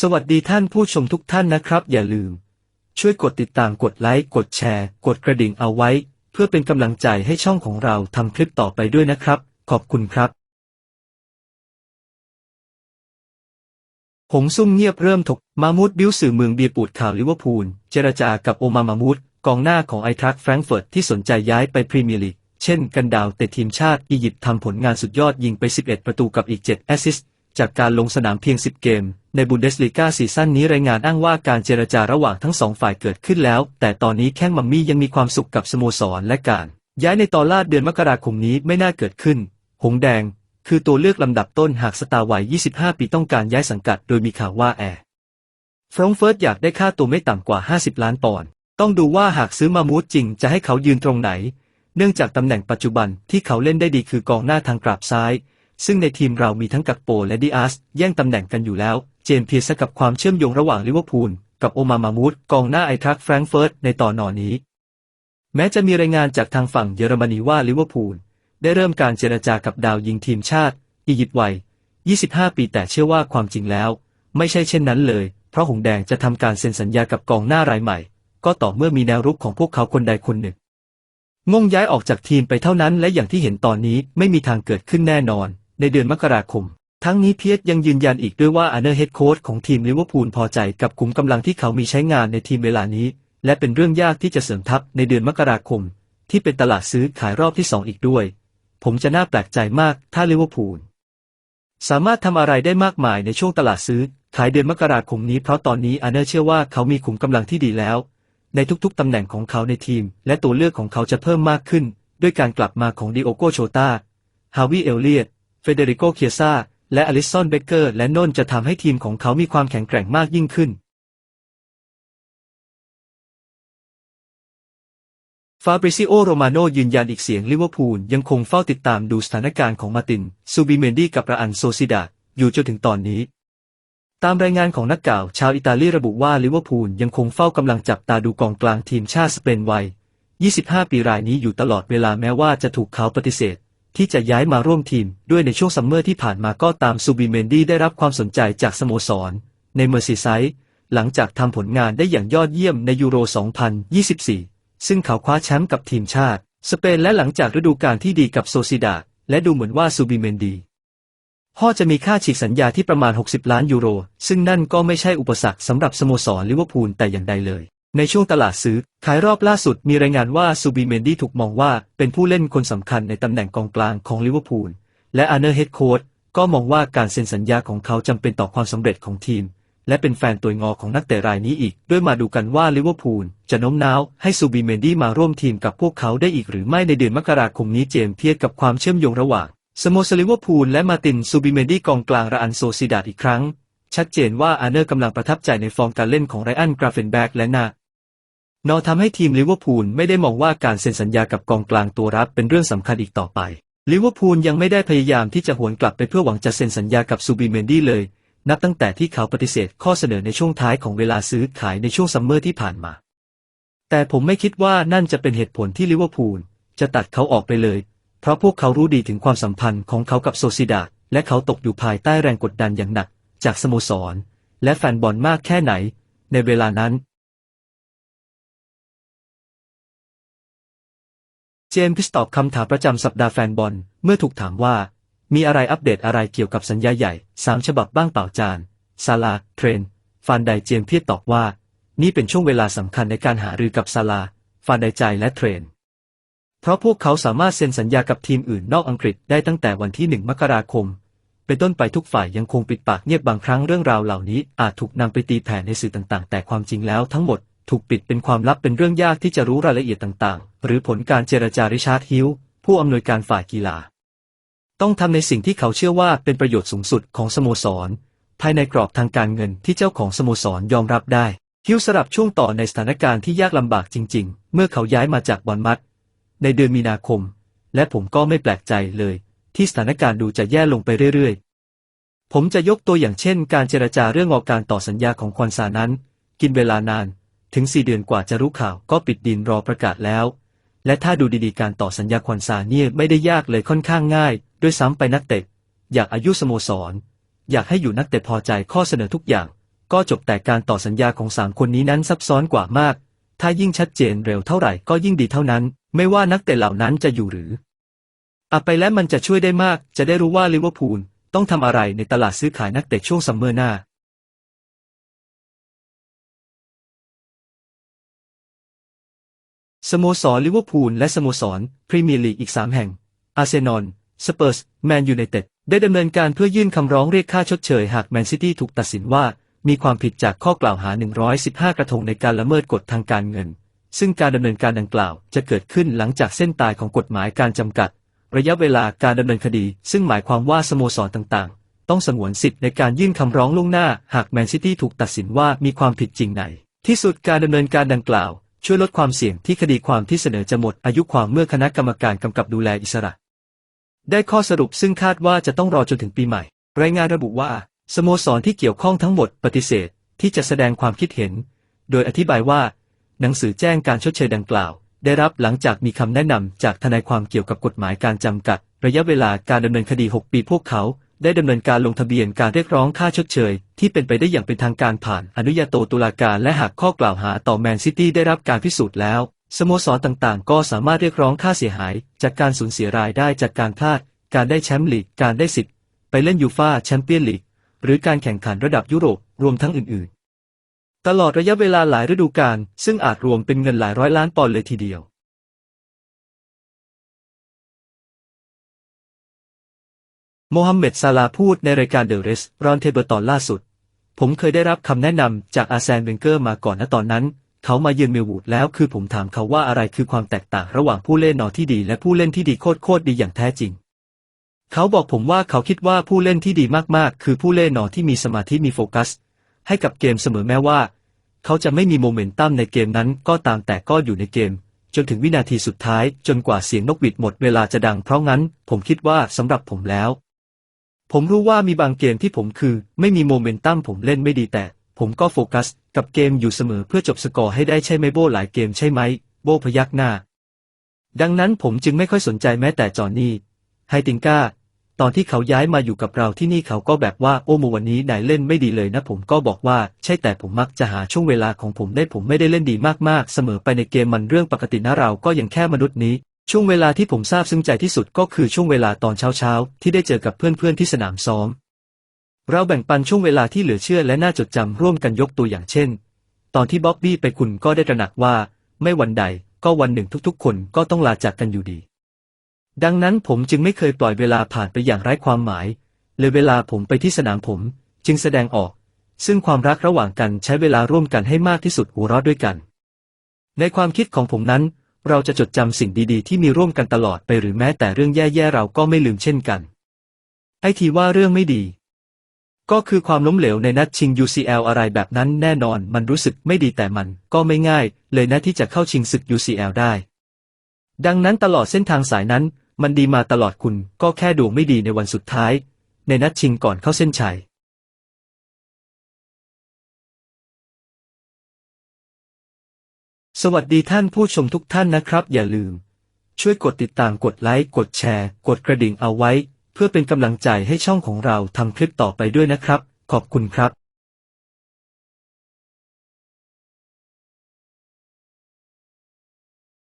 สวัสดีท่านผู้ชมทุกท่านนะครับ อย่าลืม ช่วยกดติดตามกดไลค์กดแชร์ กดกระดิ่งเอาไว้ เพื่อเป็นกำลังใจให้ช่องของเราทำคลิปต่อไปด้วยนะครับ ขอบคุณครับ หงซุ่มเงียบเริ่มถก มามูดบิวสื่อเมืองเบียปูดข่าวลิเวอร์พูล เจรจากับโอมามามูดกองหน้าของไอทรัคแฟรงก์เฟิร์ตที่สนใจย้ายไปพรีเมียร์ลีกเช่นกันดาวแต่ทีมชาติอียิปต์ทำผลงานสุดยอดยิงไป 11 ประตูกับอีก 7 แอสซิสต์ จากการลงสนามเพียง 10 เกม ในบุนเดสลีกาซีซั่นนี้รายงานอ้างว่าการเจรจาระหว่างทั้งสองฝ่ายเกิดขึ้นแล้ว แต่ตอนนี้แข้งมัมมี่ยังมีความสุขกับสโมสรและการ ย้ายในตอนลาดเดือนมกราคมนี้ไม่น่าเกิดขึ้น หงแดง คือตัวเลือกลำดับต้นหากสตาร์วัย 25 ปีต้องการย้ายสังกัด โดยมีข่าวว่าแอร์ฟรองเฟิร์ตอยากได้ค่าตัวไม่ต่ำกว่า 50 ล้านปอนด์ต้องดูว่าหากซื้อมามูดจริงจะให้เขายืนตรงไหน เนื่องจากตำแหน่งปัจจุบันที่เขาเล่นได้ดีคือกองหน้าทางกราบซ้าย ซึ่งในทีมเรามีทั้งกักโปและดิอาสแย่งตำแหน่งกันอยู่แล้ว เจมส์เพียร์สกับความเชื่อมโยงระหว่างลิเวอร์พูลกับโอมามามูดกองหน้าไอทรัคแฟรงก์เฟิร์ตในตอนนอนนี้ แม้จะมีรายงานจากทางฝั่งเยอรมนีว่าลิเวอร์พูลได้เริ่มการเจรจากับดาวยิงทีมชาติ อียิปต์วัย 25 ปีแต่เชื่อว่าความจริงแล้ว ไม่ใช่เช่นนั้นเลย เพราะหงแดงจะทำการเซ็นสัญญากับกองหน้ารายใหม่ ก็ต่อเมื่อมีแนวรุกของพวกเขาคนใดคนหนึ่งงงย้ายออกจากทีมไปเท่านั้นและอย่างที่เห็นตอนนี้ไม่มีทางเกิดขึ้นแน่นอน ในเดือนมกราคม ทั้งนี้เพียสยังยืนยันอีกด้วยว่าอาร์เนอร์เฮดโค้ชของทีมลิเวอร์พูลพอใจกับขุมกำลังที่เขามีใช้งานในทีมเวลานี้ และเป็นเรื่องยากที่จะเสริมทัพในเดือนมกราคม ที่เป็นตลาดซื้อขายรอบที่สองอีกด้วย ผมจะน่าแปลกใจมากถ้าลิเวอร์พูลสามารถทำอะไรได้มากมายในช่วงตลาดซื้อขายเดือนมกราคมนี้เพราะตอนนี้อาร์เนอร์เชื่อว่าเขามีขุมกำลังที่ดีแล้ว ในทุกๆตำแหน่งของเขาในทีม และตัวเลือกของเขาจะเพิ่มมากขึ้น ด้วยการกลับมาของดิโอโกโชตาฮาวิเอลเลียต เฟเดริโกเคียซาและอลิสซอนเบเกอร์ และโนนจะทำให้ทีมของเขามีความแข็งแกร่งมากยิ่งขึ้น ฟาบริซิโอ โรมาโนยืนยันอีกเสียงลิเวอร์พูลยังคงเฝ้าติดตามดูสถานการณ์ของมาร์ติน ซูบิเมนดี้กับราอันโซซิดา อยู่จนถึงตอนนี้ ตามรายงานของนักข่าวชาวอิตาลีระบุว่าลิเวอร์พูลยังคงเฝ้ากำลังจับตาดูกองกลางทีมชาติสเปนวัย 25 ปีรายนี้อยู่ตลอดเวลาแม้ว่าจะถูกเขาปฏิเสธ ที่จะย้ายมาร่วมทีมด้วยในช่วงซัมเมอร์ที่ผ่านมาก็ตามซูบิเมนดี้ได้รับความสนใจจากสโมสร ในเมอร์ซีไซด์หลังจากทำผลงานได้อย่างยอดเยี่ยมในยูโร 2024 ซึ่งเขาคว้าแชมป์กับทีมชาติ สเปนและหลังจากฤดูกาลที่ดีกับโซซิดาและดูเหมือนว่าซูบิเมนดีพ่อจะมีค่าฉีกสัญญาที่ประมาณ 60 ล้านยูโร ซึ่งนั่นก็ไม่ใช่อุปสรรคสำหรับสโมสรลิเวอร์พูลแต่อย่างใดเลย ในช่วงตลาดซื้อ ขายรอบล่าสุดมีรายงานว่าซูบิเมนดีถูกมองว่าเป็นผู้เล่นคนสำคัญในตำแหน่งกองกลางของลิเวอร์พูล และอาร์เนอร์เฮดโค้ชก็มองว่าการเซ็นสัญญาของเขาจำเป็นต่อความสำเร็จของทีม และเป็นแฟนตัวงอของนักเตะรายนี้อีก ด้วยมาดูกันว่าลิเวอร์พูลจะโน้มน้าวให้ซูบิเมนดี้มาร่วมทีมกับพวกเขาได้อีกหรือไม่ในเดือนมกราคมนี้เจมส์เพียรกับความเชื่อมโยงระหว่างสโมสรลิเวอร์พูลและมาตินซูบิเมนดี้กองกลางราอันโซซิดาดอีกครั้ง ชัดเจนว่าอาเนอร์กำลังประทับใจในฟอร์มการเล่นของไรอันกราเฟนแบกและนานอทำให้ทีมลิเวอร์พูลไม่ได้มองว่าการเซ็นสัญญากับกองกลางตัวรับเป็นเรื่องสำคัญอีกต่อไปลิเวอร์พูลยังไม่ได้พยายามที่จะหวนกลับไปเพื่อหวังจะเซ็นสัญญากับซูบิเมนดี้เลย นับตั้งแต่ที่เขาปฏิเสธข้อเสนอในช่วงท้ายของเวลาซื้อขายในช่วงซัมเมอร์ที่ผ่านมา แต่ผมไม่คิดว่านั่นจะเป็นเหตุผลที่ลิเวอร์พูลจะตัดเขาออกไปเลย เพราะพวกเขารู้ดีถึงความสัมพันธ์ของเขากับโซซิดาและเขาตกอยู่ภายใต้แรงกดดันอย่างหนัก จากสโมสร และแฟนบอลมากแค่ไหน ในเวลานั้น เจมส์ตอบคำถามประจำสัปดาห์แฟนบอลเมื่อถูกถามว่า มีอะไรอัปเดตอะไรเกี่ยวกับสัญญาใหญ่สามฉบับบ้างเปล่าจานซาลาเทรน ฟานไดเจมส์เพียตอบว่า นี่เป็นช่วงเวลาสำคัญในการหารือกับซาลา ฟานไดใจและเทรนเพราะพวกเขาสามารถเซ็นสัญญากับทีมอื่นนอกอังกฤษได้ตั้งแต่วันที่หนึ่งมกราคม เป็นต้นไปทุกฝ่ายยังคงปิดปากเงียบบางครั้งเรื่องราวเหล่านี้อาจถูกนำไปตีแผ่ในสื่อต่างๆ แต่ความจริงแล้วทั้งหมดถูกปิดเป็นความลับเป็นเรื่องยากที่จะรู้รายละเอียดต่างๆ หรือผลการเจรจาริชาร์ดฮิลผู้อำนวยการฝ่ายกีฬา ต้องทำในสิ่งที่เขาเชื่อว่าเป็นประโยชน์สูงสุดของสโมสร ภายในกรอบทางการเงินที่เจ้าของสโมสรยอมรับได้ฮิลสลับช่วงต่อในสถานการณ์ที่ยากลำบากจริง ๆ เมื่อเขาย้ายมาจากบอลมัด ในเดือนมีนาคม และผมก็ไม่แปลกใจเลย ที่สถานการณ์ดูจะแย่ลงไปเรื่อยๆ ผมจะยกตัวอย่างเช่น การเจรจาเรื่องออกการต่อสัญญาของควันซานั้น กินเวลานาน ถึงสี่เดือนกว่าจะรู้ข่าวก็ปิดดินรอประกาศแล้ว และถ้าดูดีๆการต่อสัญญาควันซาเนี่ยไม่ได้ยากเลยค่อนข้างง่าย ด้วยซ้ำไปนักเตะ อยากอายุสโมสร อยากให้อยู่นักเตะพอใจข้อเสนอทุกอย่าง ก็จบแต่การต่อสัญญาของสามคนนี้นั้นซับซ้อนกว่ามาก ถ้ายิ่งชัดเจนเร็วเท่าไหร่ก็ยิ่งดีเท่านั้น ไม่ว่านักเตะเหล่านั้นจะอยู่หรือ อะไปและมันจะช่วยได้มาก จะได้รู้ว่าลิเวอร์พูลต้องทำอะไรในตลาดซื้อขายนักเตะช่วงซัมเมอร์หน้าสโมสรลิเวอร์พูลและสโมสรพรีเมียร์ลีกอีก 3 แห่ง อาร์เซนอล สเปอร์ส แมนยูไนเต็ด ได้ดำเนินการเพื่อยื่นคำร้องเรียกค่าชดเชยหากแมนซิตี้ถูกตัดสินว่า มีความผิดจากข้อกล่าวหา 115 กระทงในการละเมิดกฎทางการเงิน ซึ่งการดำเนินการดังกล่าวจะเกิดขึ้นหลังจากเส้นตายของกฎหมายการจำกัด ระยะเวลาการดำเนินคดี ซึ่งหมายความว่าสโมสรต่างๆ ต้องสงวนสิทธิ์ในการยื่นคำร้องล่วงหน้า หากแมนซิตี้ถูกตัดสินว่ามีความผิดจริงในที่สุดการดำเนินการดังกล่าว ช่วยลดความเสี่ยงที่คดีความที่เสนอจะหมดอายุความเมื่อคณะกรรมการกำกับดูแลอิสระ ได้ข้อสรุปซึ่งคาดว่าจะต้องรอจนถึงปีใหม่ รายงานระบุว่า สโมสรที่เกี่ยวข้องทั้งหมดปฏิเสธ ที่จะแสดงความคิดเห็น โดยอธิบายว่า หนังสือแจ้งการชดเชยดังกล่าว ได้รับหลังจากมีคำแนะนำจากทนายความเกี่ยวกับกฎหมายการจำกัด ระยะเวลาการดำเนินคดี 6 ปีพวกเขา ได้ดำเนินการลงทะเบียนการเรียกร้องค่าชดเชย ที่เป็นไปได้อย่างเป็นทางการผ่านอนุญาโตตุลาการและหากข้อกล่าวหาต่อแมนซิตี้ได้รับการพิสูจน์แล้ว สโมสรต่างๆ ก็สามารถเรียกร้องค่าเสียหาย จากการสูญเสียรายได้จากการพลาด การได้แชมป์ลีกการได้สิทธิ์ไปเล่นยูฟาแชมเปี้ยนลีกหรือการแข่งขันระดับยุโรปรวมทั้งอื่นๆ ตลอดระยะเวลาหลายฤดูกาลซึ่งอาจรวมเป็นเงินหลายร้อยล้านปอนด์เลยทีเดียวโมฮัมเหม็ดซาลาพูดในรายการเดอะเรสรอนเทเบอร์ตอนล่าสุด ผมเคยได้รับคำแนะนำจากอาแซนเวนเกอร์มาก่อนนะตอนนั้น เขามาเยือนเมลวูดแล้วคือผมถามเขาว่าอะไรคือความแตกต่างระหว่างผู้เล่นนอที่ดีและผู้เล่นที่ดีโคตรโคตรดีอย่างแท้จริง เขาบอกผมว่าเขาคิดว่าผู้เล่นที่ดีมากๆ คือผู้เล่นนอที่มีสมาธิมีโฟกัส ให้กับเกมเสมอแม้ว่า เขาจะไม่มีโมเมนตัมในเกมนั้นก็ตามแต่ก็อยู่ในเกม จนถึงวินาทีสุดท้ายจนกว่าเสียงนกหวีดหมดเวลาจะดังเพราะงั้นผมคิดว่าสำหรับผมแล้ว ผมรู้ว่ามีบางเกมที่ผมคือ ไม่มีโมเมนตัมผมเล่นไม่ดีแต่ ผมก็โฟกัส กับเกมอยู่เสมอเพื่อจบสกอร์ให้ได้ใช่ไหมโบหลายเกมใช่ไหม โบพยักหน้า ดังนั้นผมจึงไม่ค่อยสนใจแม้แต่จอห์นนี่ไฮติงกา ตอนที่เขาย้ายมาอยู่กับเราที่นี่เขาก็แบบว่าโอ้โมวันนี้นายเล่นไม่ดีเลยนะผมก็บอกว่า ใช่แต่ผมมักจะหาช่วงเวลาของผมได้ผมไม่ได้เล่นดีมากๆ เสมอไปในเกมมันเรื่องปกตินะเราก็ยังแค่มนุษย์นี้ ช่วงเวลาที่ผมซาบซึ้งใจที่สุดก็คือช่วงเวลาตอนเช้าๆที่ได้เจอกับเพื่อนๆที่สนามซ้อม เราแบ่งปันช่วงเวลาที่เหลือเชื่อและน่าจดจำร่วมกันยกตัวอย่างเช่น ตอนที่บ๊อบบี้ไปคุณก็ได้ตระหนักว่า ไม่วันใดก็วันหนึ่งทุกๆ คนก็ต้องลาจากกันอยู่ดี ดังนั้นผมจึงไม่เคยปล่อยเวลาผ่านไปอย่างไร้ความหมาย เลยเวลาผมไปที่สนามผม จึงแสดงออก ซึ่งความรักระหว่างกันใช้เวลาร่วมกันให้มากที่สุดหัวเราะด้วยกัน ในความคิดของผมนั้น เราจะจดจำสิ่งดีๆ ที่มีร่วมกันตลอดไปหรือแม้แต่เรื่องแย่ๆเราก็ไม่ลืมเช่นกัน ไอ้ทีว่าเรื่องไม่ดี ก็คือความล้มเหลวในนัดชิง UCL อะไรแบบนั้นแน่นอนมันรู้สึกไม่ดีแต่มันก็ไม่ง่าย เลยนะที่จะเข้าชิงศึก UCL ได้ ดังนั้นตลอดเส้นทางสายนั้น มันดีมาตลอดคุณก็แค่ดวงไม่ดีในวันสุดท้าย ในนัดชิงก่อนเข้าเส้นชัยสวัสดีท่านผู้ชมทุกท่านนะครับ อย่าลืม ช่วยกดติดตามกดไลค์กดแชร์ กดกระดิ่งเอาไว้ เพื่อเป็นกำลังใจให้ช่องของเราทำคลิปต่อไปด้วยนะครับ ขอบคุณครับ